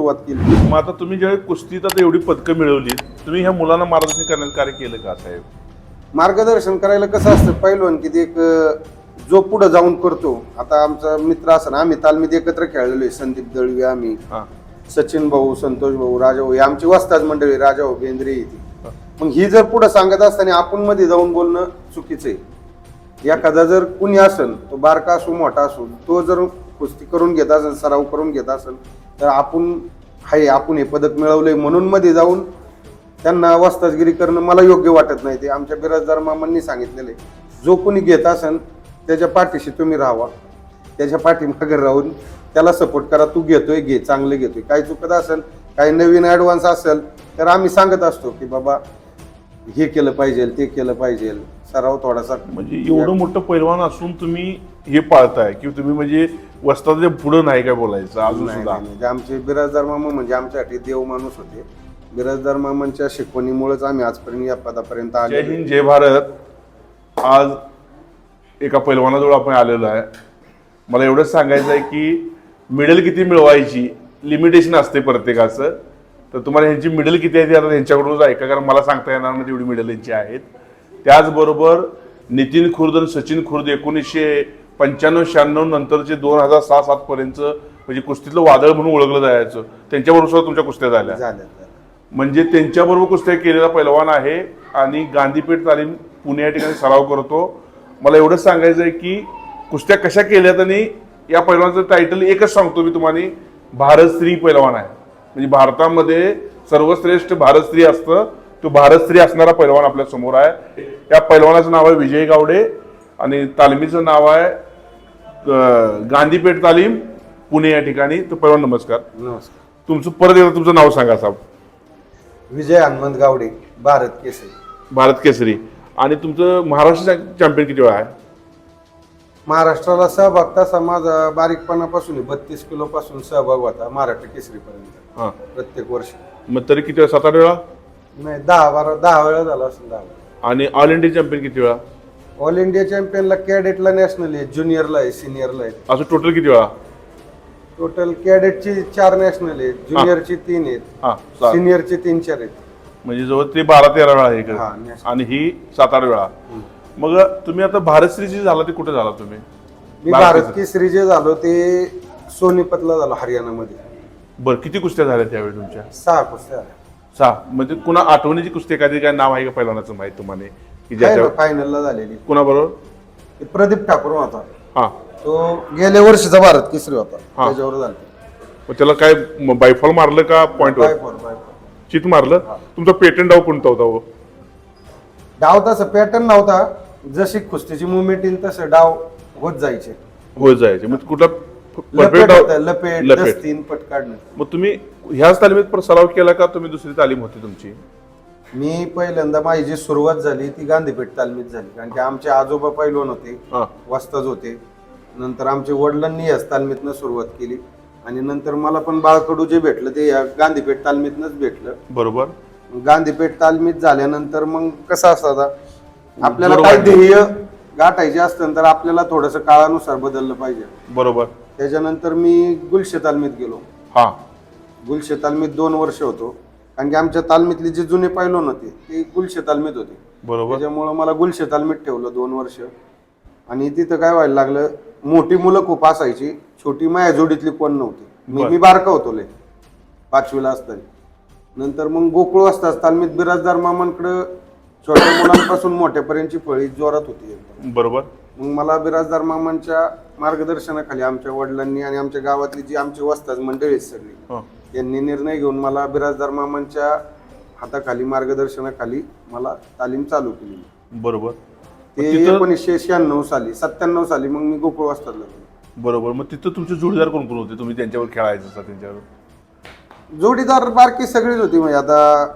सुरुवात केली. मग आता तुम्ही ज्यावेळी कुस्तीत आता एवढी पदकं मिळवली तुम्ही ह्या मुलांना मार्गदर्शन करण्याचं कार्य केलं का साहेब? मार्गदर्शन करायला कसं असतं पहिलवान की ते एक अं, जो पुढे जाऊन करतो. आता आमचा मित्र असं आम्ही तालमीत एकत्र खेळलेलो आहे संदीप दळवी आम्ही. हां. सचिन भाऊ संतोष भाऊ राजा भाऊ ही आमची वस्ताज मंडळी राजा भाऊ बेंद्रे ही. ती. मग ही जर पुढे सांगत असताना आपण मध्ये जाऊन बोलणं चुकीचं आहे. एखादा जर कुणी असेल तो बारका असो मोठा असो तो जर कुस्ती करून घेत असेल सराव करून घेत असेल तर आपण हाय आपण हे पदक मिळवलंय म्हणून मध्ये जाऊन त्यांना वस्ताजगिरी करणं मला योग्य वाटत नाही. ते आमच्या बिराजदार मामांनी सांगितलेले जो कोणी घेत असेल त्याच्या पाठीशी तुम्ही राहावा. त्याच्या पाठीमागे राहून त्याला सपोर्ट करा. तू घेतोय घे चांगलं घेतोय. काही चुकत असेल काही नवीन ॲडव्हान्स असेल तर आम्ही सांगत असतो की बाबा हे केलं पाहिजे ते केलं पाहिजे. सराव थोडासा म्हणजे एवढं मोठं पैलवान असून तुम्ही हे पाळताय की तुम्ही म्हणजे वस्ताच्या पुढं नाही काय बोलायचं? अजून नाही, सुद्धा. नाही, म्हणजे आमचे बिराजदार मामा म्हणजे आमच्यासाठी देव माणूस होते. बिराजदार मामांच्या शिकवणीमुळेच आम्ही आजपर्यंत या पदापर्यंत जय आले हिंद जय भारत. आज एका पैलवानाजवळ आपण आलेलो आहे. मला एवढंच सांगायचं आहे की मिडल किती मिळवायची लिमिटेशन असते प्रत्येकाचं. तर तुम्हाला ह्यांची मिडल किती आहे ती आता ह्यांच्याकडूनच ऐका कारण मला सांगता येणार नाही तेवढी मिडल यांची आहेत. त्याचबरोबर नितीन खुर्द आणि सचिन खुर्द एकोणीसशे पंच्याण्णव शहाण्णव नंतरचे दोन हजार सहा सातपर्यंत म्हणजे कुस्तीतलं वादळ म्हणून ओळखलं जायचं त्यांच्याबरोबर सुद्धा तुमच्या कुस्त्या झाल्या. म्हणजे त्यांच्याबरोबर कुस्त्या केलेला पैलवान आहे आणि गांधीपेठ तालीम पुणे या ठिकाणी सराव करतो. मला एवढंच सांगायचं आहे की कुस्त्या कशा केल्यात आणि या पैलवानाचं टायटल एकच सांगतो मी तुम्हाला भारत स्त्री पैलवान आहे. म्हणजे भारतामध्ये सर्वश्रेष्ठ भारत स्त्री असतं तो भारत स्त्री असणारा पैलवान आपल्यासमोर आहे. या पैलवानाचं नाव आहे विजय गावडे आणि तालमीचं नाव आहे गांधीपेठ तालीम पुणे या ठिकाणी. तर पैलवान नमस्कार. नमस्कार. तुमचं परत एकदा तुमचं नाव सांगा साहेब. विजय हनुमंत गावडे भारत केसरी. भारत केसरी. आणि तुमचं महाराष्ट्र चॅम्पियन किती वेळा आहे? महाराष्ट्राला सहभाग तसा माझा बारीकपणापासून बत्तीस किलो पासून सहभाग होता महाराष्ट्र केसरीपर्यंत. हां. प्रत्येक वर्षी. मग तरी किती वेळा? सात आठ वेळा? नाही दहा बारा दहा वेळा झाला असेल दहा वेळा. आणि ऑल इंडिया चॅम्पियन किती वेळा? ऑल इंडिया चॅम्पियनला कॅडेटला नॅशनल आहे ज्युनियरला आहे सिनियरला आहे. असं टोटल किती वेळा? टोटल कॅडेटची चार नॅशनल आहेत ज्युनियरची तीन आहेत हां सिनियरची तीन चार आहेत. म्हणजे जवळ ते बारा तेरा वेळा आहे हा, इकडे. national. आणि ही सात आठ वेळा. मग तुम्ही आता भारतश्री जी झाला ते कुठे झाला तुम्ही? मी भारत भारत केसरी जे झालो ते सोनीपतला झालो हरियाणामध्ये. बरं किती कुस्त्या झाल्या त्यावेळी तुमच्या? सहा कुस्त्या आल्या. सहा. म्हणजे कुणा आठवणीची कुस्ती एखादी काय नाव आहे का पहिलवानाचं माहीत तुम्हाला? की ज्याच्या फायनलला झालेली. कुणाबरोबर? ते प्रदीप ठाकूर होता. हां. तो गेल्या वर्षीचा भारत केसरी होता. हा. त्याच्यावर झाला. मग त्याला काय बायफॉल मारलं का पॉईंटवर बाय फॉर बाय फॉर. चित मारलं? तुमचा पेटंट डाव कोणता होता हो? डाव तसं पॅटर्न नव्हता. जशी कुस्तीची मुवमेंट येईल तसं डाव होत जायचे. होत जायचे. मग कुठला perfect लपेट डाव- होतं, लपेट लपेट. दस्तीन पट काढणं. मग तुम्ही ह्याच तालमीत पर सराव केला का? तुम्ही दुसरी तालीम होती तुमची? मी पहिल्यांदा माझी जी सुरुवात झाली ती गांधीपेठ तालमीत झाली. कारण की आमचे आजोबा पैलवान होते हा. वस्ताज होते. नंतर आमच्या वडिलांनी याच तालमीतनं सुरुवात केली. आणि नंतर मला पण बाळकडू जे भेटलं ते या गांधीपेठ तालमीतनंच भेटलं. बरोबर. गांधीपेठ तालमीत झाल्यानंतर मग कसं असतं आता? आपल्याला जोर काही. ध्येय गाठायचे असतं तर आपल्याला थोडंसं काळानुसार बदललं पाहिजे. बरोबर. त्याच्यानंतर मी गुलशे तालमीत गेलो. हा. गुलशे तालमीत दोन वर्ष होतो. कारण की आमच्या तालमीतले जे जुने पैलवान होते ते गुलशे तालमीत होते. बरोबर. त्याच्यामुळं मला गुलशे तालमीत ठेवलं दोन वर्ष. आणि तिथं काय व्हायला लागलं मोठी मुलं खूप असायची छोटी माया जोडीतली कोण नव्हती. मी बरं. मी बारका होतो लय पाचवीला असताना. नंतर मग गोकुळ असताच तालमीत बिराजदार मामांकडं छोट्या मुलांपासून मोठ्यापर्यंतची फळी जोरात होती एकदम. बरोबर. मग मला बिराजदार मामांच्या मार्गदर्शनाखाली आमच्या वडिलांनी आणि आमच्या गावातली जी आमची वस्ताज मंडळी आहेत सगळी हा. यांनी निर्णय घेऊन मला बिराजदार मामांच्या हाताखाली मार्गदर्शनाखाली मला तालीम चालू केली. बरोबर. ते तिथं- एकोणीसशे शहाण्णव साली सत्त्याण्णव साली मग मी गोकुळ वस्तादला गेलो. बरोबर. मग तिथं तुमचे जोडीदार कोण कोण होते? तुम्ही त्यांच्यावर खेळायचं असं त्यांच्यावर? जोडीदार बारकी सगळीच होती. म्हणजे आता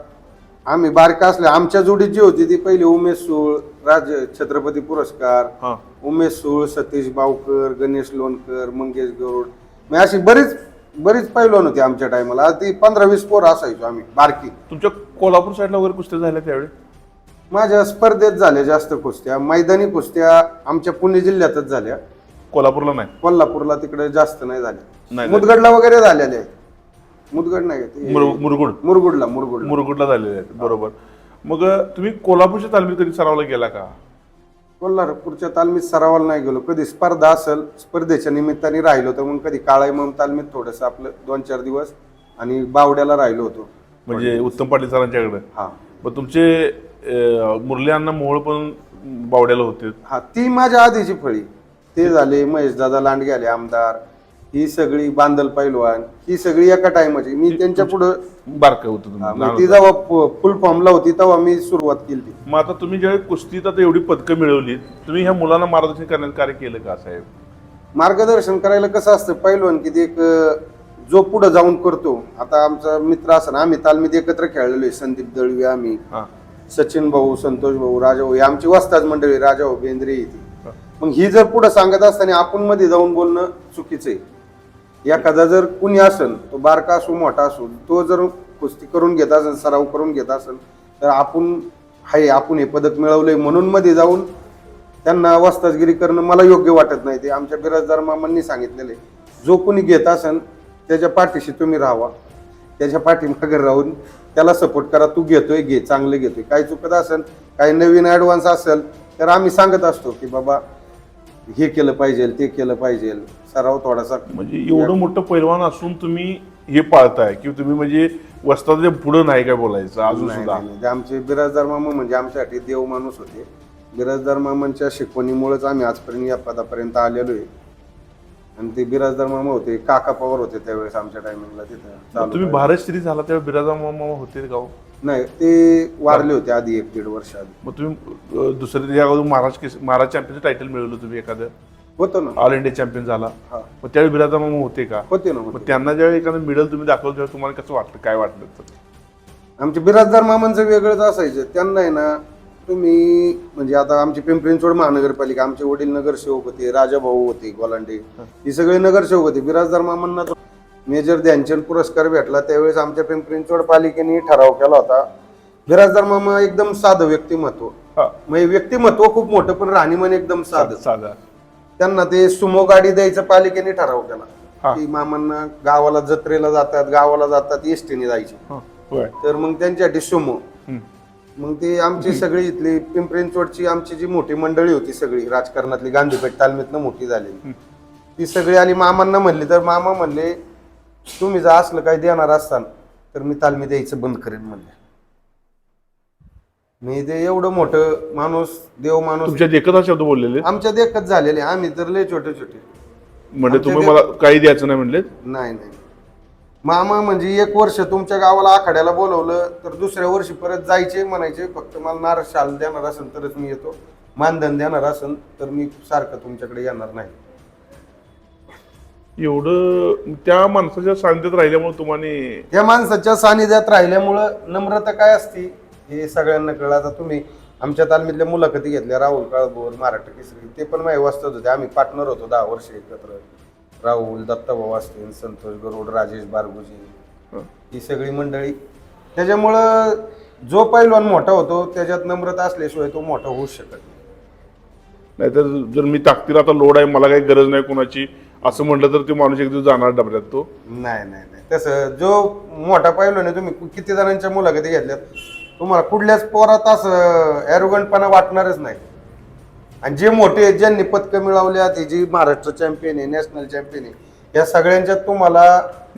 आम्ही बारका असल्या आमच्या जोडीत जी होती ती पहिली उमेश सूळ राज छत्रपती पुरस्कार हा. उमेश सूळ सतीश बावकर गणेश लोणकर मंगेश गरुड म्हणजे अशी बरीच बरीच पैलवान होती आमच्या टायमाला ती पंधरा वीस पोरं असायचो आम्ही बारकी. तुमच्या कोल्हापूर साईडला वगैरे कुस्त्या झाल्या त्यावेळी? माझ्या स्पर्धेत झाल्या जास्त कुस्त्या. मैदानी कुस्त्या आमच्या पुणे जिल्ह्यातच झाल्या. कोल्हापूरला नाही? कोल्हापूरला तिकडे जास्त नाही झाल्या. नाही मुदगडला वगैरे झालेल्या आहेत. मुदगड नाही ते मुर- मुरगुड? मुरगुडला मुरगुडला. मुरगुडला झालेले आहेत. बरोबर. मग तुम्ही कोल्हापूरच्या तालमीत कधी सरावला गेला का? कोल्हापूरच्या तालमीत सरावाला नाही गेलो. कधी स्पर्धा असेल स्पर्धेच्या निमित्ताने राहिलो तर मग कधी काळाई मग तालमीत थोडस आपलं दोन चार दिवस आणि बावड्याला राहिलो होतो. म्हणजे उत्तम पाटील सरांच्याकडे हा. मग तुमचे अं, मुरली अण्णा मोहोळ पण बावड्याला होते. हा ती माझ्या आधीची फळी. ते झाले महेश दादा लांडगे आले आमदार. ही सगळी बांदल पैलवान ही सगळी एका टाइमची मी त्यांच्या पुढं बारकं होतं ती जेव्हा फुल फॉर्मला होती तेव्हा मी सुरुवात केली. मग आता तुम्ही ज्यावेळी कुस्तीत आता एवढी पदकं मिळवली तुम्ही ह्या मुलांना मार्गदर्शन करण्याचं कार्य केलं का साहेब? मार्गदर्शन करायला कसं असतं पैलवान की एक जो पुढे जाऊन करतो. आता आमचा मित्र असं आम्ही तालमीत एकत्र खेळलेलो आहे संदीप दळवी आम्ही. सचिन भाऊ संतोष भाऊ राजा भाऊ ही आमची वस्ताज मंडळी राजा भाऊ बेंद्रे ती हा. मग ही जर पुढे सांगत असताना आपण मध्ये जाऊन बोलणं चुकीचं आहे. एखादा जर कुणी असेल तो बारका असो मोठा असो तो जर कुस्ती करून घेत असेल सराव करून घेत असेल तर आपण हाय आपण हे पदक मिळवलंय म्हणून मध्ये जाऊन त्यांना वस्ताजगिरी करणं मला योग्य वाटत नाही. ते आमच्या बिराजदार मामांनी सांगितलेले जो कोणी घेत असेल त्याच्या पाठीशी तुम्ही राहावा. त्याच्या पाठीमागे राहून त्याला सपोर्ट करा. तू घेतोय घे चांगलं घेतोय. काही चुकत असेल काही नवीन ॲडव्हान्स असेल तर आम्ही सांगत असतो की बाबा हे केलं पाहिजे ते केलं पाहिजे सराव थोडासा म्हणजे एवढं मोठं पैलवान असून तुम्ही हे पाळताय की तुम्ही म्हणजे वस्ताच्या पुढं नाही काय बोलायचं अजून नाही, सुद्धा? नाही, नाही. ते आमचे बिराजदार मामा म्हणजे आमच्यासाठी देव माणूस होते. बिराजदार मामांच्या शिकवणीमुळेच आम्ही आजपर्यंत या पदापर्यंत आलेलो आहे आणि ते बिराजदार मामा होते काका पवार होते त्यावेळेस आमच्या टायमिंगला तिथं चालू तुम्ही. भारत श्री झाला तेव्हा बिराजा मामा होते गाव नाही ते वारले होते आधी एक दीड वर्ष आधी. मग तुम्ही अं, दुसऱ्या या अगोदर महाराज केस महाराज चॅम्पियनचं टायटल मिळवलं तुम्ही एखादं? होतो ना. ऑल इंडिया चॅम्पियन झाला. हा. मग त्यावेळी बिराजा मामा होते का? होते ना मग होते. त्यांना ज्यावेळी एखादं मिडल तुम्ही दाखवलं तेव्हा तुम्हाला कसं वाटलं? काय वाटलं आमचे बिराजदार मामांचं वेगळंच असायचं. त्यांना आहे ना तुम्ही म्हणजे आता आमची पिंपरी चिंचवड महानगरपालिका आमचे वडील नगरसेवक होते राजाभाऊ होते गोलांडे. ही. सगळे नगरसेवक होते. बिराजदार मामांना तो मेजर ध्यानचंद पुरस्कार भेटला त्यावेळेस आमच्या पिंपरी चिंचवड पालिकेने ठराव केला होता. बिराजदार मामा एकदम साधं व्यक्तिमत्व. हा. म्हणजे व्यक्तिमत्व खूप मोठं पण राहणीमान एकदम साधं. साधा. त्यांना ते सुमो गाडी द्यायचं पालिकेने ठराव केला. की मामांना गावाला जत्रेला जातात गावाला जातात एसटीने जायचे. हा, तर मग त्यांच्यासाठी सुमो. मग ते आमची सगळी इथली पिंपरी आमची जी मोठी मंडळी होती सगळी राजकारणातली गांधीपेठ तालमीतनं मोठी झालेली. ती सगळी आली मामांना म्हणली तर मामा म्हणले तुम्ही जर असलं काही देणार असताल तर मी तालमी द्यायचं बंद करेन म्हणले. मी ते एवढं मोठं माणूस देव माणूस. तुमच्या हा शब्द बोललेले? आमच्या देखत झालेले. आम्ही तर लय छोटे छोटे म्हणजे आमच्या तुम्ही मला काही द्यायचं नाही म्हणले नाही नाही. मामा म्हणजे एक वर्ष तुमच्या गावाला आखाड्याला बोलवलं तर दुसऱ्या वर्षी परत जायचे म्हणायचे फक्त मला नारळ शाल देणार असेल तरच मी येतो. मानधन देणार असेल तर मी सारखं तुमच्याकडे येणार नाही. एवढं त्या माणसाच्या सानिध्यात राहिल्यामुळे तुम्हाला त्या माणसाच्या सानिध्यात राहिल्यामुळं नम्रता काय असती? हे सगळ्यांना कळलं. आता तुम्ही आमच्या तालमीतल्या मुलाखती घेतल्या राहुल काळभोर महाराष्ट्र केसरी ते पण माझे वाचत होते. आम्ही पार्टनर होतो दहा वर्ष एकत्र. राहुल दत्ताभाऊ असतील संतोष गरुड राजेश बारगुजी ही सगळी मंडळी. त्याच्यामुळं जो पैलवान मोठा होतो त्याच्यात नम्रता असल्याशिवाय तो मोठा होऊच शकत नाही. नाहीतर जर मी ताकदीला आता लोड आहे मला काही गरज नाही कोणाची. असं म्हटलं तर ते माणूस एक दिवस जाणार डबऱ्यात तो. नाही नाही नाही. तसं जो मोठा पैलवान आहे तुम्ही किती जणांच्या मुलाखती घेतल्यात? तुम्हाला कुठल्याच पोरात असं ॲरोगंटपणा वाटणारच नाही. आणि जे मोठे आहेत, ज्यांनी पदकं मिळवल्यात हे जी महाराष्ट्र चॅम्पियन आहे नॅशनल चॅम्पियन आहे या सगळ्यांच्यात तुम्हाला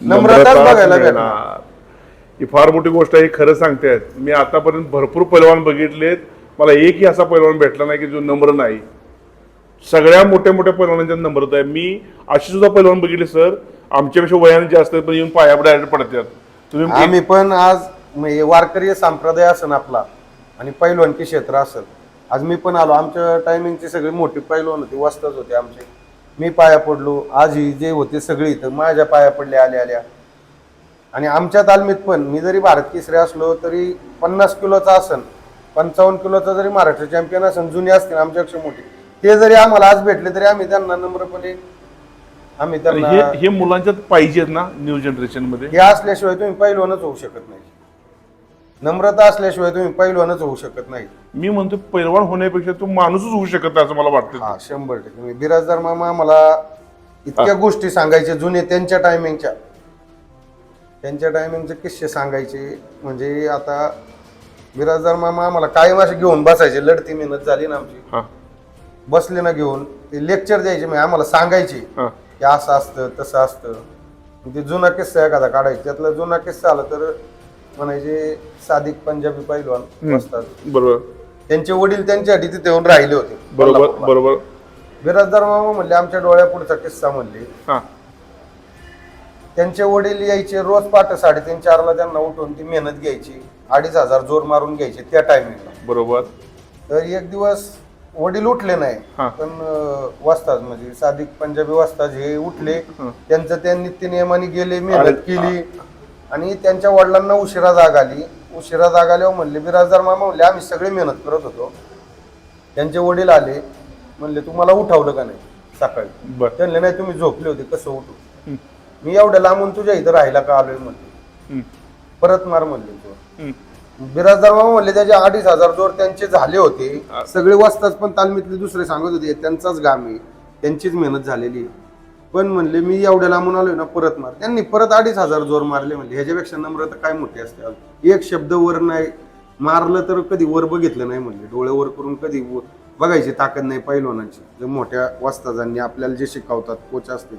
नम्रताच बघायला भेटणार. मिळणार. ही फार मोठी गोष्ट आहे खरं सांगतायत मी आतापर्यंत भरपूर पैलवान बघितलेत. मला एकही असा पैलवान भेटला नाही की जो नम्र नाही. सगळ्या मोठ्या मोठ्या पैलवानांच्या नम्रता आहे. मी अशी सुद्धा पैलवान बघितले सर. आमच्यापेक्षा वयाने जास्त आहेत, पण येऊन पायावर डायरेक्ट पडतात. तुम्ही आम्ही पण आज म- हे वारकरी संप्रदाय असन आपला आणि पैलवानकी क्षेत्र असेल आज मी पण आलो. आमच्या टायमिंगची सगळी मोठी पैलवान होती वस्ताच होते आमचे. मी पाया पडलो. आज ही जे होते सगळी इथं माझ्या पाया पडल्या आल्या आल्या. आणि आमच्या तालमीत पण मी जरी भारत केसरी असलो तरी पन्नास किलोचा असन पंचावन्न किलोचा जरी महाराष्ट्र चॅम्पियन असन जुने असतील आमच्यापेक्षा मोठे. ते जरी आम्हाला आज भेटले तरी आम्ही त्यांना नम्रपणे आम्ही त्यांना हे हे मुलांच्यात पाहिजेत ना न्यू जनरेशनमध्ये? हे असल्याशिवाय तुम्ही पैलवानच होऊ शकत नाही. नम्रता असल्याशिवाय तुम्ही पैलवानच होऊ शकत नाही मी म्हणतो पैलवान होण्यापेक्षा तू माणूसच होऊ शकत नाही असं मला वाटतं. हा शंभर टक्के. मी बिराजदार मामा मला इतक्या गोष्टी सांगायच्या जुने त्यांच्या टायमिंगच्या त्यांच्या टायमिंगचे किस्से सांगायचे. म्हणजे आता बिराजदार मामा आम्हाला कायम असे घेऊन बसायचे. लढती मेहनत झाली ना आमची. बसले ना घेऊन. ते लेक्चर द्यायचे म्हणजे आम्हाला सांगायचे की असं असतं तसं असतं. ते जुना किस्सा एखादा काढायचा. त्यातला जुना किस्सा आला तर म्हणायचे सादिक पंजाबी पैलवान असतात बरोबर. त्यांचे वडील त्यांच्यासाठी तिथे येऊन राहिले होते. बरोबर बरोबर. बिराजदार मामा म्हणले आमच्या डोळ्यापुढचा किस्सा म्हणले. त्यांचे वडील यायचे रोज पहाटे साडेतीन चारला त्यांना उठून ती मेहनत घ्यायची अडीच हजार जोर मारून घ्यायचे त्या टायमिंगला बरोबर. तर एक दिवस वडील उठले. नाही पण वस्ताद म्हणजे सादिक पंजाबी वस्ताद हे उठले. त्यांचं त्या नित्यनियमाने गेले मेहनत केली. आणि त्यांच्या वडिलांना उशिरा जाग आली. उशिरा जाग आल्यावर म्हणले बिराजदार मामा म्हणले आम्ही सगळे मेहनत करत होतो. त्यांचे वडील आले म्हणले तुम्हाला उठावलं का नाही सकाळी? बर. त्यांनी नाही तुम्ही झोपले होते कसं उठू? हं. मी एवढ्या लांबून तुझ्या इथं राहायला का आलोय? म्हणले. हं. परत मार म्हणले तू. हं. बिराजदार मामा म्हणले त्याचे अडीच हजार जोर त्यांचे झाले होते. सगळे वाजताच पण तालमीतले दुसरे सांगत होते त्यांचाच गाम आहे त्यांचीच मेहनत झालेली आहे. पण म्हणले मी एवढ्या लांबून आलोय ना परत मार. त्यांनी परत अडीच हजार जोर मारले म्हणले. ह्याच्यापेक्षा नम्रता काय मोठी असते एक शब्द वर नाही. मारलं तर कधी वर बघितलं नाही म्हणले. डोळे वर करून कधी बघायची ताकद नाही पैलवानांची. जे मोठ्या वास्ताजांनी आपल्याला जे शिकवतात कोच असतील.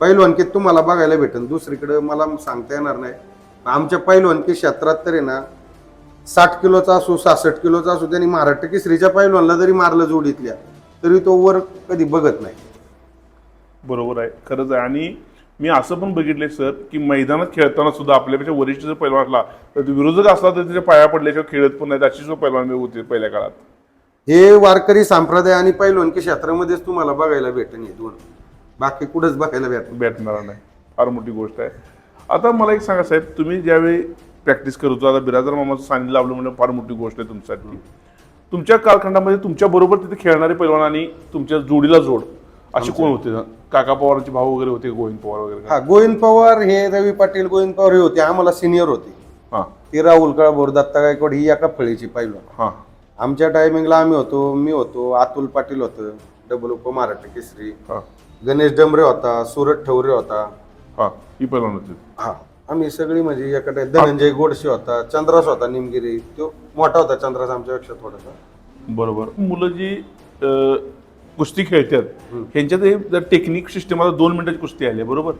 पैलवानकीत तुम्हाला बघायला भेटेल दुसरीकडे मला सांगता येणार नाही. आमच्या पैलवानकी क्षेत्रात तरी ना साठ किलोचा असो सहासष्ट किलोचा असो त्यांनी महाराष्ट्र केसरीच्या पैलवानला जरी मारलं जोडीतल्या तरी तो वर कधी बघत नाही. बरोबर आहे खरंच आहे. आणि मी असं पण बघितलंय सर की मैदानात खेळताना सुद्धा आपल्यापेक्षा वरिष्ठ जर पैलवान असला तर तो विरोधक असला तर त्याच्या पाया पडल्याशिवाय खेळत पण नाही अशी सुद्धा पैलवान होते पहिल्या काळात. हे वारकरी संप्रदाय आणि पैलवानकी क्षेत्रामध्येच तुम्हाला बघायला भेटेल हे दोन. बाकी कुठंच बघायला भेटत भेटणार नाही. फार मोठी गोष्ट आहे. आता मला एक सांगा साहेब तुम्ही ज्यावेळी प्रॅक्टिस करत होता आता बिराजदार मामाचं सानिध्य लावलं म्हणजे फार मोठी गोष्ट आहे तुमच्यासाठी. तुमच्या कालखंडामध्ये तुमच्या बरोबर तिथे खेळणारे पैलवान आणि तुमच्या जोडीला जोड असे कोण होते? काका पवारांचे भाऊ वगैरे होते गोविंद पवार वगैरे? हा गोविंद पवार हे रवी पाटील गोविंद पवार हे होते. आम्हाला सिनियर होते. हां. ते राहुल कळाभोर दत्ता गायकवाड ही एका फळीची पैलवान हां. आमच्या टायमिंगला आम्ही होतो मी होतो अतुल पाटील होतं डबल उप महाराष्ट्र केसरी. हां. गणेश डमरे होता सुरत ठवरे होता. हां ही होते. हा. आम्ही सगळी म्हणजे एकडे धनंजय गोडसे होता चंद्रास होता निमगिरी. तो मोठा होता चंद्रास आमच्यापेक्षा थोडासा. बरोबर. मुलं जी अं, कुस्ती खेळतात. ह्यांच्यात हे जर टेक्निक सिस्टम आता दोन मिनिटाची कुस्ती आली आहे, बरोबर?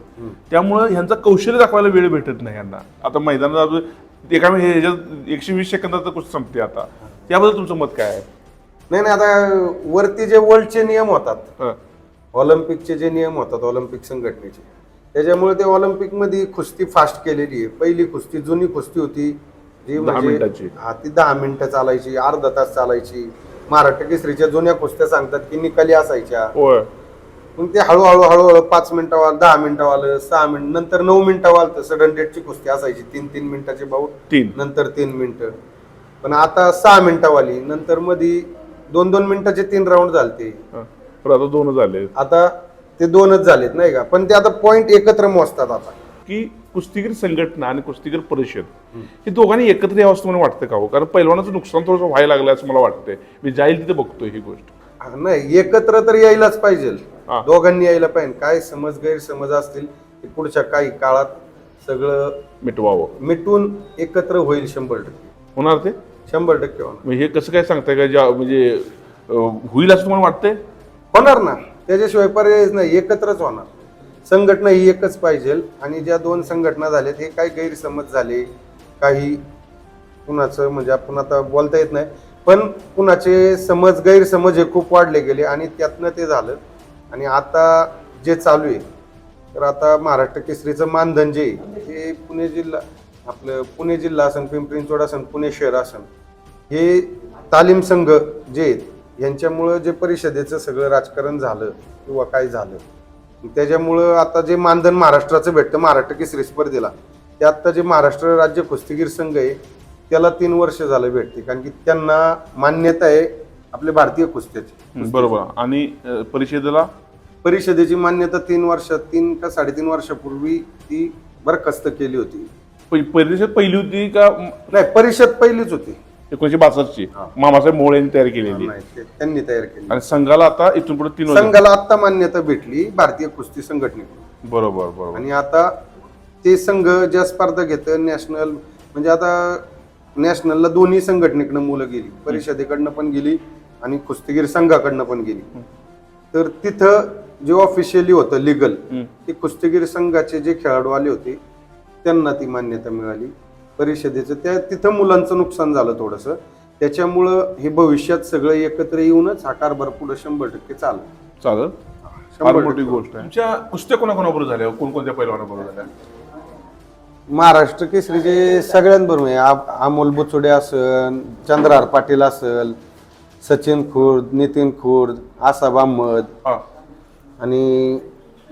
त्यामुळं ह्यांचा कौशल्य दाखवायला वेळ भेटत नाही यांना. आता मैदानात एका हे- ह्याच्यात एकशे वीस सेकंदात कुस्ती संपते आता. त्याबद्दल तुमचं मत काय आहे? नाही नाही आता वरती जे वर्ल्डचे नियम होतात. ऑलिम्पिकचे जे नियम होतात ऑलिम्पिक संघटनेचे त्याच्यामुळे ते ऑलिम्पिकमध्ये कुस्ती फास्ट केलेली आहे. पहिली कुस्ती जुनी कुस्ती होती जी दहा म्हणजे- मिनिटाची. हा ती दहा मिनिटं चालायची अर्धा तास चालायची. महाराष्ट्र केसरीच्या जुन्या कुस्त्या सांगतात की निकाली असायच्या. होय. मग ते हळूहळू हळूहळू पाच मिनिटं वाल दहा मिनिटं वालं सहा मिनिट नंतर नऊ मिनिटं वालतं सडन डेटची कुस्ती असायची. तीन तीन मिनिटाचे बाऊट तीन. नंतर तीन मिनिटं. पण आता सहा मिनिटं वाली नंतर मध्ये दोन दोन मिनिटाचे तीन राऊंड झालते. पण आता दोन झाले आता ते दोनच झालेत नाही का? पण ते आता पॉइंट एकत्र मोजतात आता. की कुस्तीगीर संघटना आणि कुस्तीगीर परिषद हे दोघांनी एकत्र यावं असं मला वाटतं का हो? कारण पैलवानाचं नुकसान थोडंसं व्हायला लागलं असं मला वाटतंय. मी जाईल तिथे बघतोय ही गोष्ट. हा, नाही एकत्र तर यायलाच पाहिजे. हा. दोघांनी यायला पाहिजे. काय समज गैरसमज असतील ते पुढच्या काही काळात सगळं मिटवावं. मिटून एकत्र होईल शंभर टक्के. होणार ते? शंभर टक्के होणार. मग हे कसं काय सांगताय का? ज्या म्हणजे अं, होईल असं तुम्हाला वाटतंय? होणार ना. त्याच्याशिवाय पर्यायच नाही. एकत्रच होणार. संघटना ही एकच पाहिजे आणि ज्या दोन संघटना झाल्यात हे काही गैरसमज झाले काही कुणाचं म्हणजे आपण आता बोलता येत नाही पण कुणाचे समज गैरसमज हे खूप वाढले गेले आणि त्यातनं ते झालं. आणि आता जे चालू आहे तर आता महाराष्ट्र केसरीचं मानधन जे आहे, हे पुणे जिल्हा आपलं पुणे जिल्हा असन पिंपरी असन पुणे शहर असन हे तालीम संघ जे आहेत यांच्यामुळं जे परिषदेचं सगळं राजकारण झालं किंवा काय झालं त्याच्यामुळं आता जे मानधन महाराष्ट्राचं भेटतं महाराष्ट्र केसरी स्पर्धेला ते आता जे महाराष्ट्र राज्य कुस्तीगीर संघ आहे त्याला तीन वर्ष झालं भेटते कारण की त्यांना मान्यता आहे आपल्या भारतीय कुस्त्याची. बरोबर. आणि परिषदेला? परिषदेची मान्यता तीन वर्षात तीन का साडेतीन वर्षापूर्वी ती बरखास्त केली होती. परिषद पहिली होती का? नाही परिषद पहिलीच होती. एकोणीशे बासष्टची. हा. मामासाहेब मोळे यांनी तयार केलेली. त्यांनी तयार केली. आणि संघाला आता इथून पुढे तीन वर्ष. संघाला आता मान्यता भेटली भारतीय कुस्ती संघटनेकडून. बरोबर बरोबर. आणि आता ते संघ ज्या स्पर्धा घेतं नॅशनल म्हणजे आता नॅशनलला दोन्ही संघटनेकडनं मुलं गेली. परिषदेकडनं पण गेली आणि कुस्तीगीर संघाकडनं पण गेली. तर तिथं जे ऑफिशियली होतं लिगल हम्म. ते कुस्तीगीर संघाचे जे खेळाडू आले होते त्यांना ती मान्यता मिळाली. परिषदेचं त्या तिथं मुलांचं नुकसान झालं थोडंसं. त्याच्यामुळं हे भविष्यात सगळं एकत्र येऊनच हा कारभार पुढे शंभर टक्के चालू चालेल. फार शंभर मोठी टक्के. गोष्ट आहे. तुमच्या कुस्त्या कोणाकोणाबरोबर झाल्या? कोणकोणत्या पैलवानाबरोबर झाल्या? महाराष्ट्र केसरीचे सगळ्यांबरोबर आहे. आ- अमोल बुचुडे असल चंद्रहार पाटील असल सचिन खुर्द नितीन खुर्द आसाब अहमद हा. आणि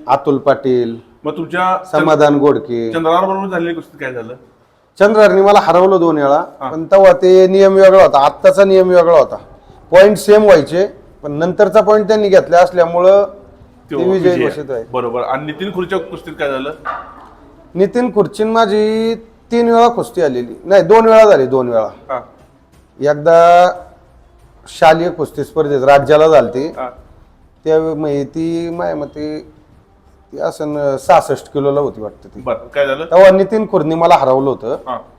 अतुल पाटील मग तुमच्या समाधान गोडके. चंद्रावर बरोबर झालेली कुस्ती काय झालं? चंद्रहारने मला हरवलं दोन वेळा पण तेव्हा ते नियम वेगळा होता आत्ताचा नियम वेगळा होता. पॉईंट सेम व्हायचे पण नंतरचा पॉईंट त्यांनी घेतला असल्यामुळं तो ते विजय. घोषित आहे. बरोबर. आणि नितीन खुर्च्या कुस्तीत काय झालं? नितीन खुर्चीन माझी तीन वेळा कुस्ती आलेली. नाही दोन वेळा झाली दोन वेळा. हा. एकदा शालेय कुस्ती स्पर्धेत राज्याला झालती. हा. त्या ती माझ्या मते ती असं सहासष्ट किलोला होती वाटतं ती. बर काय झालं? तेव्हा नितीन खुर्दनी मला हरवलं होतं.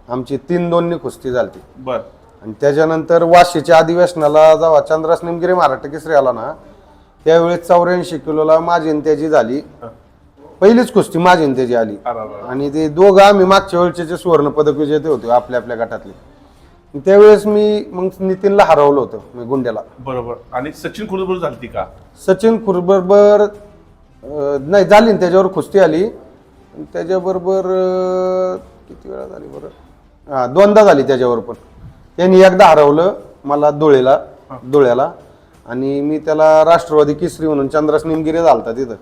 आमची तीन दोननी कुस्ती बर. आणि त्याच्यानंतर वाशीच्या अधिवेशनाला जेव्हा चंद्रास निमगिरी महाराष्ट्र केसरी आला ना त्यावेळेस चौऱ्याऐंशी किलोला माझी त्याची झाली. पहिलीच कुस्ती माझी त्याची आली. आणि ते दोघं आम्ही मागच्या वेळचे सुवर्ण पदक विजेते होते आपल्या आपल्या गटातले. त्यावेळेस मी मग नितीनला हरवलं होतं मी गुंड्याला. बरोबर. आणि सचिन खुर्द बरोबर झालती का? सचिन खुरबरोबर अं, नाही झाली ना त्याच्यावर कुस्ती आली. त्याच्याबरोबर किती वेळा झाली बरं? हा दोनदा झाली त्याच्यावर पण. त्यांनी एकदा हरवलं मला धुळेला धुळ्याला. आणि मी त्याला राष्ट्रवादी केसरी म्हणून चंद्रास निमगिरी झालता तिथं.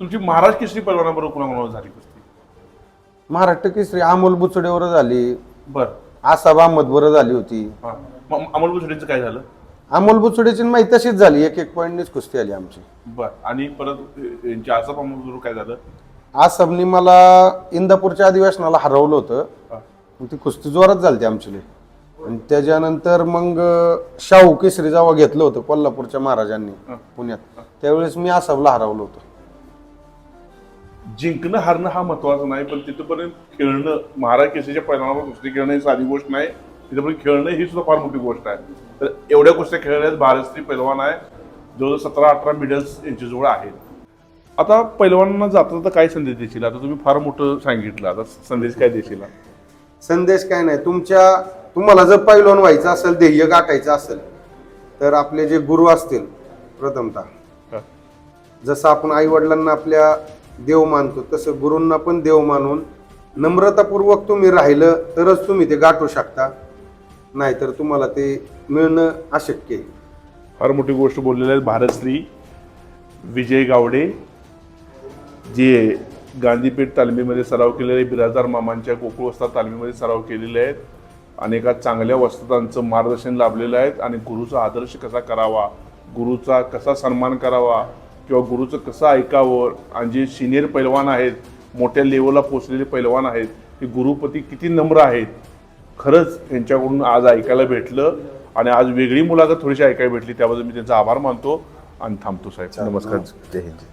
तुमची महाराज केसरी पैलवानाबरोबर कोणाकोणावर झाली कुस्ती? महाराष्ट्र केसरी अमोल बुचडेवर झाली. बर. आसाब अहमद बरं झाली होती. हा. मग अमोल भुसडेंचं काय झालं? अमोल बुचडेची माहिती तशीच झाली. एक एक पॉईंटनीच कुस्ती आली आमची. बर. आणि परत यांच्या आसाप अमोल काय झालं? आसाबनी मला इंदापूरच्या अधिवेशनाला हरवलं होतं. मग ती कुस्ती जोरात झाली आमची. आणि त्याच्यानंतर मग शाहू केसरी जेव्हा घेतलं होतं कोल्हापूरच्या महाराजांनी पुण्यात. त्यावेळेस मी आसाबला हरवलं होतं. जिंकणं हारणं हा महत्त्वाचा नाही पण तिथपर्यंत खेळणं महाराज केसरीच्या पैलवानावर कुस्ती खेळणं ही साधी गोष्ट नाही. तिथपर्यंत खेळणं ही सुद्धा फार मोठी गोष्ट आहे. तर एवढ्या कुस्त्या खेळण्यात भारतश्री पैलवान आहे. जवळजवळ सतरा अठरा मेडल्स यांच्याजवळ आहेत. आता पैलवानांना जाता तर काय संदेश देशील? आता तुम्ही फार मोठं सांगितलं. आता संदेश काय देशील? संदेश काय नाही. तुमच्या तुम्हाला जर पैलवान व्हायचं असेल ध्येय गाठायचं असेल तर आपले जे गुरु असतील प्रथमतः. जसं आपण आई वडिलांना आपल्या देव मानतो तसं गुरूंना पण देव मानून नम्रतापूर्वक तुम्ही राहिलं तरच तुम्ही ते गाठू शकता. नाहीतर तुम्हाला ते मिळणं अशक्य आहे. फार मोठी गोष्ट बोललेली आहे भारतश्री विजय गावडे जे गांधीपीठ तालमीमध्ये सराव केलेले बिराजदार मामांच्या गोकुळवस्ता तालमीमध्ये सराव केलेले आहेत. अनेका चांगल्या वस्तांचं मार्गदर्शन लाभलेलं आहे आणि गुरुचा आदर्श कसा करावा गुरुचा कसा सन्मान करावा किंवा गुरुचं कसं ऐकावं आणि जे सिनियर पैलवान आहेत मोठ्या लेवलला पोचलेले पैलवान आहेत ते गुरुपती किती नम्र आहेत खरंच यांच्याकडून आज ऐकायला भेटलं आणि आज वेगळी मुलाखत थोडीशी ऐकायला भेटली त्याबद्दल मी त्यांचा आभार मानतो आणि थांबतो साहेब. नमस्कार. जय हिंद.